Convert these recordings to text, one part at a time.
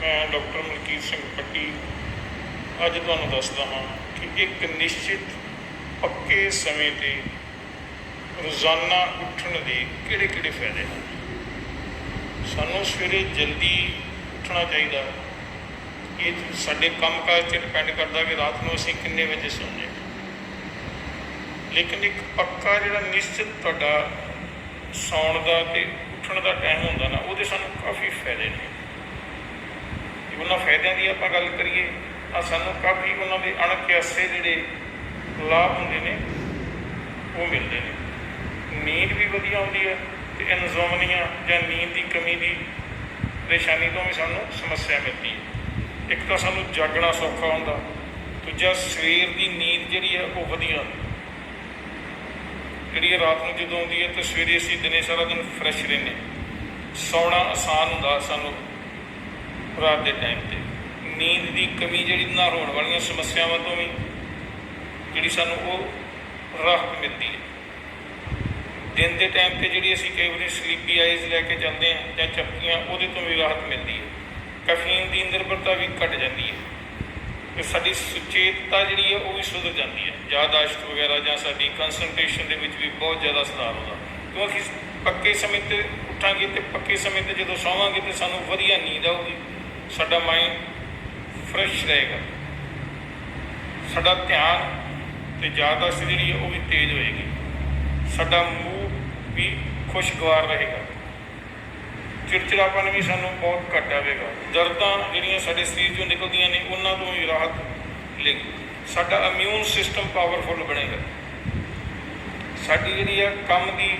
ਮੈਂ ਡਾਕਟਰ ਮਲਕੀਤ ਸਿੰਘ ਪੱਟੀ, ਅੱਜ ਤੁਹਾਨੂੰ ਦੱਸਦਾ ਹਾਂ ਕਿ ਇੱਕ ਨਿਸ਼ਚਿਤ ਪੱਕੇ ਸਮੇਂ ਤੇ ਰੋਜ਼ਾਨਾ ਉੱਠਣ ਦੇ ਕਿਹੜੇ ਕਿਹੜੇ ਫਾਇਦੇ ਹਨ? ਸਾਨੂੰ ਸਵੇਰੇ ਜਲਦੀ ਉੱਠਣਾ ਚਾਹੀਦਾ ਇਹ ਸਾਡੇ ਕੰਮਕਾਜ ਤੇ ਡਿਪੈਂਡ ਕਰਦਾ ਕਿ ਰਾਤ ਨੂੰ ਅਸੀਂ ਕਿੰਨੇ ਵਜੇ ਸੌਂਦੇ ਹਾਂ? ਲੇਕਿਨ ਇੱਕ ਪੱਕਾ ਜਿਹੜਾ ਨਿਸ਼ਚਿਤ ਤੁਹਾਡਾ ਸੌਣ ਦਾ ਤੇ ਉੱਠਣ ਦਾ ਟਾਈਮ ਹੁੰਦਾ ਨਾ, ਉਹਦੇ ਸਾਨੂੰ ਕਾਫੀ ਫਾਇਦੇ ਨੇ। ਉਹਨਾਂ ਫਾਇਦਿਆਂ ਦੀ ਆਪਾਂ ਗੱਲ ਕਰੀਏ ਆ ਸਾਨੂੰ ਕਾਫੀ ਉਹਨਾਂ ਦੇ ਅਣਕਿਆਸੇ ਜਿਹੜੇ ਲਾਭ ਹੁੰਦੇ ਨੇ, ਉਹ ਮਿਲਦੇ ਨੇ। ਨੀਂਦ ਵੀ ਵਧੀਆ ਆਉਂਦੀ ਹੈ ਤੇ ਇਨਜ਼ੋਮਨੀਆ ਜਾਂ ਨੀਂਦ ਦੀ ਕਮੀ ਦੀ ਪਰੇਸ਼ਾਨੀ ਤੋਂ ਵੀ ਸਾਨੂੰ ਸਮੱਸਿਆ ਮਿਲਦੀ ਹੈ। ਇੱਕ ਤਾਂ ਸਾਨੂੰ ਜਾਗਣਾ ਸੌਖਾ ਹੁੰਦਾ, ਦੂਜਾ ਸਵੇਰ ਦੀ ਨੀਂਦ ਜਿਹੜੀ ਹੈ ਉਹ ਵਧੀਆ ਹੁੰਦੀ ਜਿਹੜੀ ਰਾਤ ਨੂੰ ਜਦੋਂ ਆਉਂਦੀ ਹੈ ਤੇ ਸਵੇਰੇ ਅਸੀਂ ਦਿਨੇ ਸਾਰਾ ਦਿਨ ਫਰੈਸ਼ ਰਹਿੰਦੇ ਸੌਣਾ ਆਸਾਨ ਹੁੰਦਾ ਸਾਨੂੰ। ਰਾਤ ਦੇ ਟਾਈਮ ਤੇ। ਨੀਂਦ ਦੀ ਕਮੀ ਜਿਹੜੀ ਨਾਲ ਹੋਣ ਵਾਲੀਆਂ ਸਮੱਸਿਆਵਾਂ ਤੋਂ ਵੀ, ਜਿਹੜੀ ਸਾਨੂੰ ਉਹ ਰਾਹਤ ਮਿਲਦੀ ਹੈ। ਦਿਨ ਦੇ ਟਾਈਮ ਤੇ ਜਿਹੜੀ ਅਸੀਂ ਕਈ ਵਾਰੀ ਸਲੀਪੀ ਆਈਜ਼ ਲੈ ਕੇ ਜਾਂਦੇ ਹਾਂ ਜਾਂ ਚੱਪੀਆਂ ਉਹਦੇ ਤੋਂ ਵੀ ਰਾਹਤ ਮਿਲਦੀ ਹੈ। ਕਫੀਨ ਦੀ ਨਿਰਭਰਤਾ ਵੀ ਘਟ ਜਾਂਦੀ ਹੈ। ਤੇ ਸਾਡੀ ਸੁਚੇਤਤਾ ਜਿਹੜੀ ਹੈ ਉਹ ਵੀ ਸੁਧਰ ਜਾਂਦੀ ਹੈ। ਯਾਦਾਸ਼ਤ ਵਗੈਰਾ ਜਾਂ ਸਾਡੀ ਕਨਸੈਂਟਰੇਸ਼ਨ ਦੇ ਵਿੱਚ ਵੀ ਬਹੁਤ ਜ਼ਿਆਦਾ ਸੁਧਾਰ ਹੁੰਦਾ ਕਿਉਂਕਿ ਪੱਕੇ ਸਮੇਂ ਤੇ ਉੱਠਾਂਗੇ ਤੇ ਪੱਕੇ ਸਮੇਂ ਤੇ ਜਦੋਂ ਸੌਵਾਂਗੇ ਤੇ ਸਾਨੂੰ ਵਧੀਆ ਨੀਂਦ ਆਊਗੀ। ਸਾਡਾ ਮਾਈਂਡ ਫਰੈਸ਼ ਰਹੇਗਾ। ਸਾਡਾ ਧਿਆਨ ਤੇ ਯਾਦਾਸ਼ਤ ਜਿਹੜੀ ਹੈ ਉਹ ਵੀ ਤੇਜ਼ ਹੋਏਗੀ। ਸਾਡਾ ਮੂਡ ਵੀ ਖੁਸ਼ਗਵਾਰ ਰਹੇਗਾ। ਚਿੜਚਿੜਾਪਨ ਵੀ ਸਾਨੂੰ ਬਹੁਤ ਘੱਟ ਆਵੇਗਾ। ਦਰਦਾਂ ਜਿਹੜੀਆਂ ਸਾਡੇ ਸਰੀਰ ਚੋਂ ਨਿਕਲਦੀਆਂ ਨੇ, ਉਹਨਾਂ ਤੋਂ ਵੀ ਰਾਹਤ ਮਿਲੇਗੀ ਸਾਡਾ ਇਮਿਊਨ ਸਿਸਟਮ ਪਾਵਰਫੁਲ ਬਣੇਗਾ। ਸਾਡੀ ਜਿਹੜੀ ਹੈ ਕੰਮ ਦੀ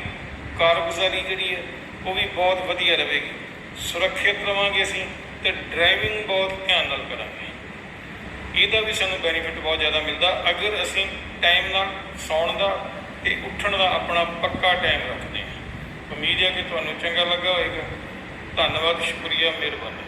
ਕਾਰਗੁਜ਼ਾਰੀ ਜਿਹੜੀ ਹੈ ਉਹ ਵੀ ਬਹੁਤ ਵਧੀਆ ਰਹੇਗੀ। ਸੁਰੱਖਿਅਤ ਰਵਾਂਗੇ ਅਸੀਂ। ਤੇ ਡਰਾਈਵਿੰਗ ਬਹੁਤ ਧਿਆਨ ਨਾਲ ਕਰਾਂਗੇ। ਇਹਦਾ ਵੀ ਸਾਨੂੰ ਬੈਨੀਫਿਟ ਬਹੁਤ ਜ਼ਿਆਦਾ ਮਿਲਦਾ। ਅਗਰ ਅਸੀਂ ਟਾਈਮ ਨਾਲ ਸੌਣ ਦਾ ਤੇ ਉੱਠਣ ਦਾ ਆਪਣਾ ਪੱਕਾ ਟਾਈਮ ਰੱਖਦੇ ਹਾਂ। ਉਮੀਦ ਹੈ ਕਿ ਤੁਹਾਨੂੰ ਚੰਗਾ ਲੱਗਾ ਹੋਵੇਗਾ ਧੰਨਵਾਦ, ਸ਼ੁਕਰੀਆ, ਮਿਹਰਬਾਨੀ।